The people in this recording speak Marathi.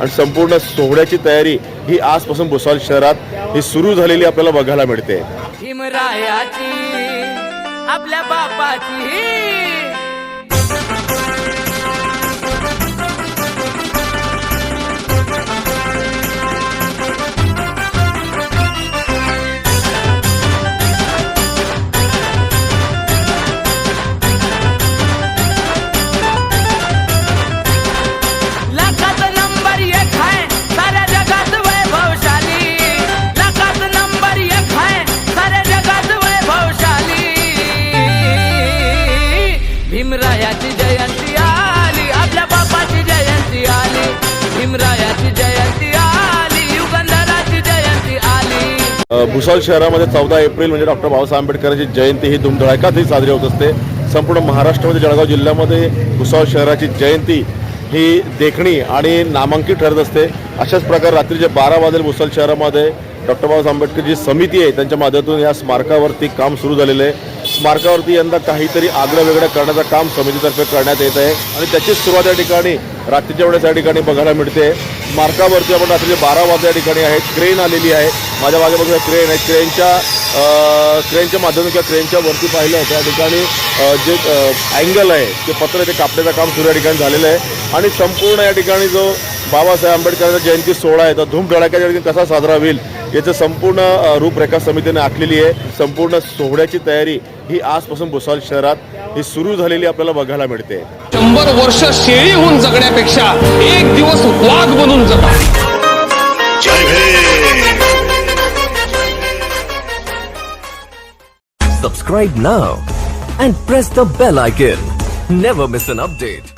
आणि संपूर्ण सोहळ्याची तयारी ही आजपासून भुसावळ शहरात ही सुरू झालेली आपल्याला बघायला मिळते. आपल्या बापाची. भीमरायाची जयंती आली आपल्या बापाची जयंती आली भीमरायाची जयंती आली युगंधराची जयंती आली. भुसावळ शहरामध्ये चौदा एप्रिल म्हणजे डॉक्टर बाबासाहेब आंबेडकरांची जयंती ही धुमधडाक्यात ही साजरी होत असते. संपूर्ण महाराष्ट्रामध्ये जळगाव जिल्ह्यामध्ये भुसावळ शहराची जयंती ही देखणी आणि नामांकित ठरत असते. अशाच प्रकारे रात्रीचे बारा वाजेल भुसावळ शहरामध्ये. डॉक्टर बाबासाहेब आंबेडकर जी समिती आहे त्यांच्या माध्यमातून या स्मारकावरती काम सुरू झालेलं आहे. स्मारकावरती यंदा काहीतरी आगळं वेगळं करण्याचं काम समितीतर्फे करण्यात येत आहे. आणि त्याची सुरुवात या ठिकाणी रात्रीच्या वेळेस या ठिकाणी बघायला मिळते. स्मारकावरती आपण रात्रीचे बारा वाजता या ठिकाणी आहे. क्रेन आलेली आहे. माझ्या मागे बघूया क्रेन आहे. क्रेनच्या क्रेनच्या माध्यमातून किंवा क्रेनच्या वरती पाहिलं त्या ठिकाणी जे अँगल आहे ते पत्र ते कापण्याचं काम सुरू या ठिकाणी झालेलं आहे. आणि संपूर्ण या ठिकाणी जो बाबासाहेब आंबेडकरांचा जयंती सोहळा आहे. तो धूमधडाक्याच्या ठिकाणी कसा साजरा होईल याचं संपूर्ण रूपरेखा समितीने आखलेली आहे. संपूर्ण सोहळ्याची तयारी ही आजपासून भुसावळ शहरात ही सुरू झालेली आपल्याला बघायला मिळते. शंभर वर्ष शेळी होऊन जगण्यापेक्षा एक दिवस वाघ बनून जगा. Subscribe now and press the bell icon. Never miss an update.